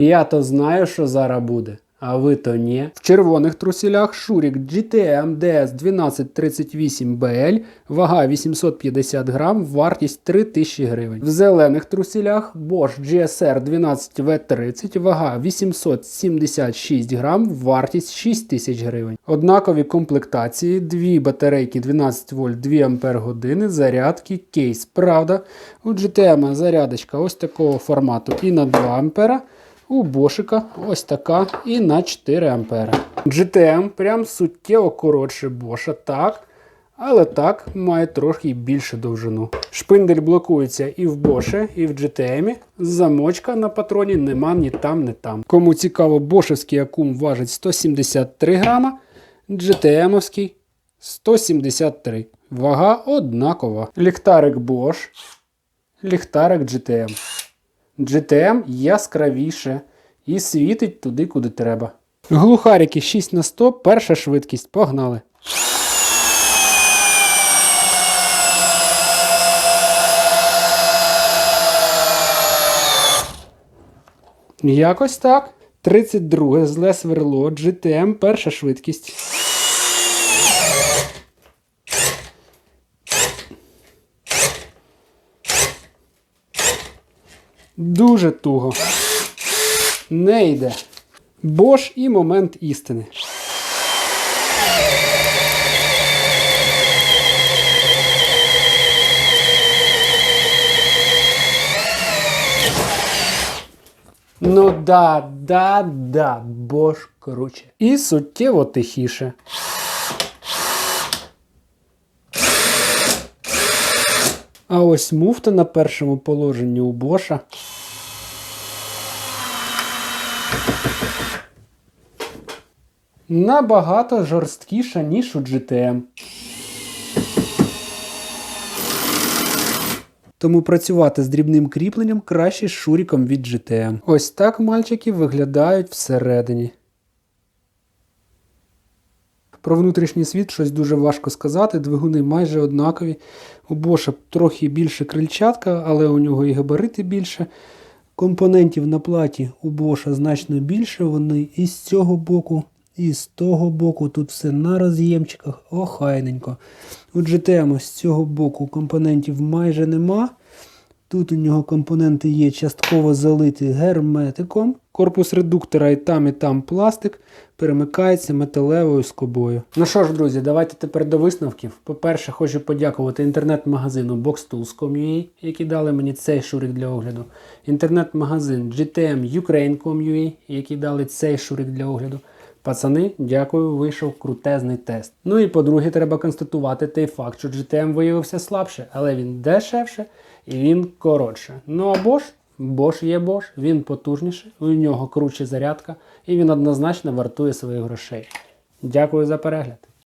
Я то знаю, що зараз буде. А ви то ні. В червоних трусілях Шурік GTM DS 1238BL, вага 850 грам, вартість 3000 гривень. В зелених трусілях Bosch GSR 12V30, вага 876 грам, вартість 6000 гривень. Однакові комплектації, дві батарейки 12 вольт 2 ампер години, зарядки, кейс. Правда, у GTM зарядочка ось такого формату і на 2 ампера. У Бошика ось така і на 4 ампера. GTM прям суттєво коротше Боша, так. Але так, має трохи більше довжину. Шпиндель блокується і в Боше, і в GTM. Замочка на патроні нема ні там, ні там. Кому цікаво, бошевський акум важить 173 грама, GTM-овський 173. Вага однакова. Ліхтарик Bosch, ліхтарик GTM. GTM яскравіше і світить туди, куди треба. Глухарики 6 на 100, перша швидкість. Погнали. Якось так. 32 зле сверло, GTM, перша швидкість. Дуже туго. Не йде. Бош і момент істини. Ну да, да, да, бош круче. І суттєво тихіше. А ось муфта на першому положенні у боша. Набагато жорсткіша, ніж у GTM. Тому працювати з дрібним кріпленням краще з шуріком від GTM. Ось так мальчики виглядають всередині. Про внутрішній світ щось дуже важко сказати. Двигуни майже однакові. У Боша трохи більше крильчатка, але у нього і габарити більше. Компонентів на платі у Боша значно більше. Вони і з цього боку, і з того боку. Тут все на роз'ємчиках, охайненько. У GTM з цього боку компонентів майже нема. Тут у нього компоненти є частково залиті герметиком. Корпус редуктора і там, і там пластик перемикається металевою скобою. Ну що ж, друзі, давайте тепер до висновків. По-перше, хочу подякувати інтернет-магазину BoxTools.com.ua, які дали мені цей шурик для огляду. Інтернет-магазин GTM Ukraine.com.ua, які дали цей шурик для огляду. Пацани, дякую, вийшов крутезний тест. Ну і по-друге, треба констатувати той факт, що GTM виявився слабше, але він дешевше і він коротше. Ну а Bosch? Bosch є Bosch, він потужніший, у нього круче зарядка, і він однозначно вартує своїх грошей. Дякую за перегляд.